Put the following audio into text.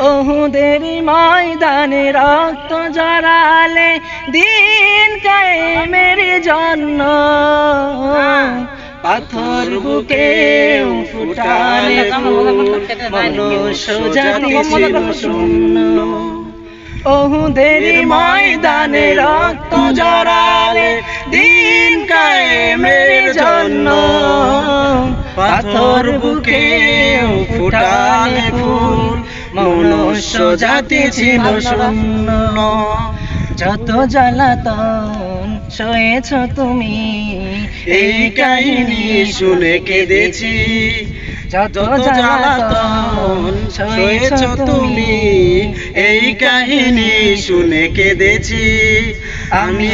ওহুদের ময়দানে রক্ত জড়ালে দিন কায়েমের জন্য পাথর বুকে ফুটালে মনুষ্য জাতি ছিল শূন্য ওহুদের ময়দানে রক্ত জড়ালে দিন কায়েমের জন্য পাথর বুকে ফুটালে ফুল মনুষ্য জাতি ছিল শূন্য। যত জ্বালাতন সয়েছ তুমি, এই কাহিনী শুনে কেঁদেছি। যত জ্বালাতন সয়েছ তুমি, এই কাহিনী শুনে কেঁদেছি। আমি